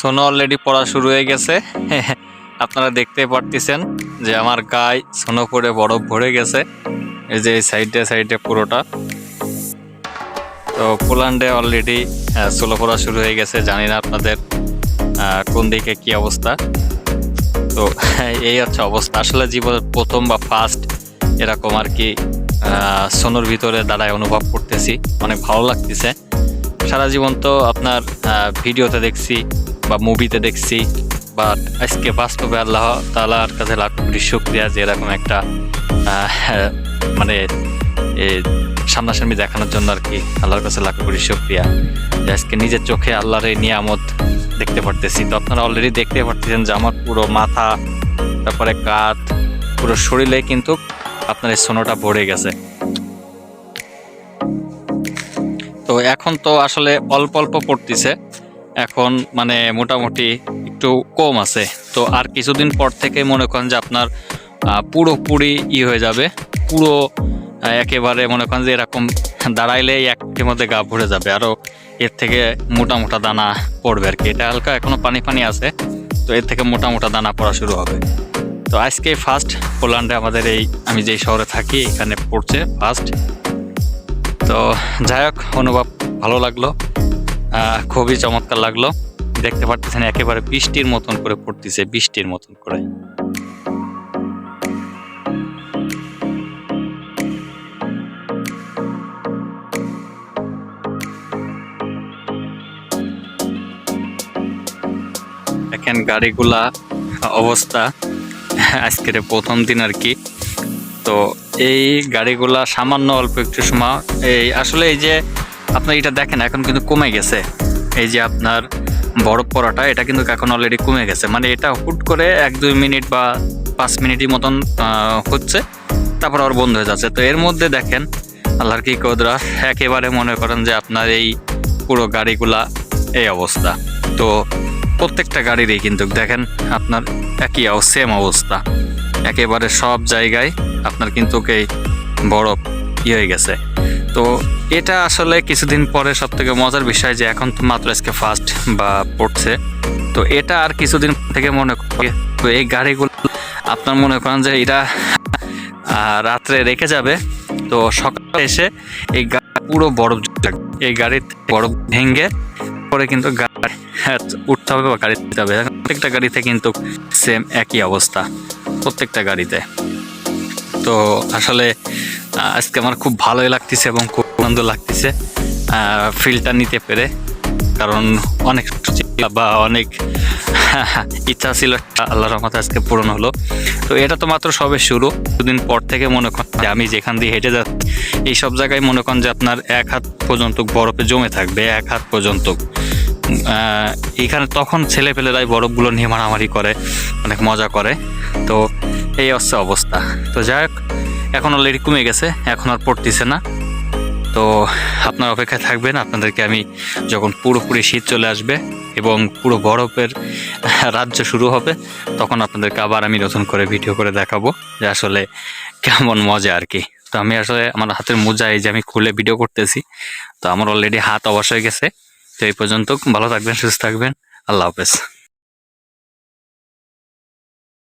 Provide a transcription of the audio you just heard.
সোনো already পড়া শুরু হয়ে গেছে। আপনারা দেখতে পারতেছেন যে আমার গায়ে সোনো পরে বরফ ভরে গেছে। এই যে সাইডে সাইডে পুরোটা। তো পোল্যান্ডে অলরেডি সোলো পড়া শুরু হয়ে গেছে। জানি না আপনাদের কোন দিকে কি অবস্থা। তো এই হচ্ছে অবস্থা। আসলে জীবনের প্রথম বা ফার্স্ট এরকম আর কি সোনোর ভিতরে দাঁড়ায় অনুভব করতেছি। অনেক ভালো লাগতেছে। সারা জীবন তো আপনার ভিডিওতে দেখছি বা মুভিতে দেখছি বাট আজকে বাস্তবে আল্লাহ তালার কাছে লাখ কোটি শুক্রিয়া যে এরকম একটা মানে সামনাসামনি দেখানোর জন্য আর কি আল্লাহর কাছে লাখ কোটি শুক্রিয়া। যে আজকে নিজের চোখে আল্লাহর এই নিয়ামত দেখতে পারতেছি। তো আপনারা অলরেডি দেখতে পারতেছেন যে আমার পুরো মাথা, তারপরে কাঁধ, পুরো শরীরে কিন্তু আপনার এই সোনোটা ভরে গেছে। তো এখন তো আসলে অল্প অল্প পড়তেছে। এখন মানে মোটামুটি একটু কম আছে। তো আর কিছুদিন পর থেকে মনে করেন যে আপনার পুরোপুরি ই হয়ে যাবে। পুরো একেবারে মনে করেন যে এরকম দাঁড়াইলেই একটির মধ্যে গা ভরে যাবে। আরও এর থেকে মোটা মোটা দানা পড়বে আর কি। এটা হালকা এখনও পানি পানি আছে, তো এর থেকে মোটা মোটা দানা পড়া শুরু হবে। তো আজকে ফার্স্ট পোল্যান্ডে আমাদের এই, আমি যেই শহরে থাকি, এখানে পড়ছে ফার্স্ট। তো যাই হোক, অনুভব ভালো লাগল। খুবই চমৎকার লাগল। দেখতে পারতেছেন একেবারে বৃষ্টির মতন করে পড়তেছে বৃষ্টির মতন করে। দেখেন গাড়িগুলা অবস্থা, আজকের প্রথম দিন আর কি। তো এই গাড়িগুলা সামান্য অল্প একটু সময়, এই আসলে এই যে আপনার এটা দেখেন, এখন কিন্তু কমে গেছে। এই যে আপনার বরফ পড়াটা এটা কিন্তু এখন অলরেডি কমে গেছে। মানে এটা হুট করে এক, দুই মিনিট বা পাঁচ মিনিটই মতন হচ্ছে, তারপর আবার বন্ধ হয়ে যাচ্ছে। তো এর মধ্যে দেখেন, আল্লাহর কি কদরা, একেবারে মনে করেন যে আপনার এই পুরো গাড়িগুলা এই অবস্থা। তো প্রত্যেকটা গাড়িরই কিন্তু দেখেন, আপনার একই সেম অবস্থা। একেবারে সব জায়গায় আপনার কিন্তু এই বরফ ই হয়ে গেছে। তো এটা আসলে কিছুদিন পরে সব থেকে মজার বিষয় যে এখন তো মাত্র আজকে ফার্স্ট বা পড়ছে। তো এটা আর কিছুদিন থেকে মনে করি তো এই গাড়িগুলো আপনার মনে করেন যে এটা রাত্রে রেখে যাবে। তো সকালে এসে এই পুরো বরফ এই গাড়ির বরফ ভেঙে পরে কিন্তু গাড়ি হ্যাঁ, উঠতে হবে বা গাড়ি দিতে হবে। প্রত্যেকটা গাড়িতে কিন্তু সেম একই অবস্থা প্রত্যেকটা গাড়িতে। তো আসলে আজকে আমার খুব ভালোই লাগতেছে এবং খুব আনন্দ লাগতেছে ফিলটা নিতে পেরে। কারণ অনেক বা অনেক ইচ্ছা ছিল আল্লাহর রহমতে আজকে পূরণ হলো। তো এটা তো মাত্র সবে শুরু। দুদিন পর থেকে মনে করেন যে আমি যেখান দিয়ে হেঁটে যাচ্ছি, এই সব জায়গায় মনে করেন যে আপনার এক হাত পর্যন্ত বরফে জমে থাকবে, এক হাত পর্যন্ত। এখানে তখন ছেলে পেলেরাই বরফগুলো নিয়ে মারামারি করে, অনেক মজা করে। তো এই হচ্ছে অবস্থা। তো যাই হোক এখন অলরেডি কমে গেছে, এখন আর পড়তেছে না। তো আপনার অপেক্ষায় থাকবেন, আপনাদেরকে আমি যখন পুরোপুরি শীত চলে আসবে এবং পুরো বরফের রাজ্য শুরু হবে, তখন আপনাদেরকে আবার আমি নতুন করে ভিডিও করে দেখাবো যে আসলে কেমন মজা আর কি। তো আমি আসলে আমার হাতের মোজা এই যে আমি খুলে ভিডিও করতেছি, তো আমার অলরেডি হাত অবশ্যই গেছে। তো এই পর্যন্ত, ভালো থাকবেন, সুস্থ থাকবেন। আল্লাহ হাফেজ।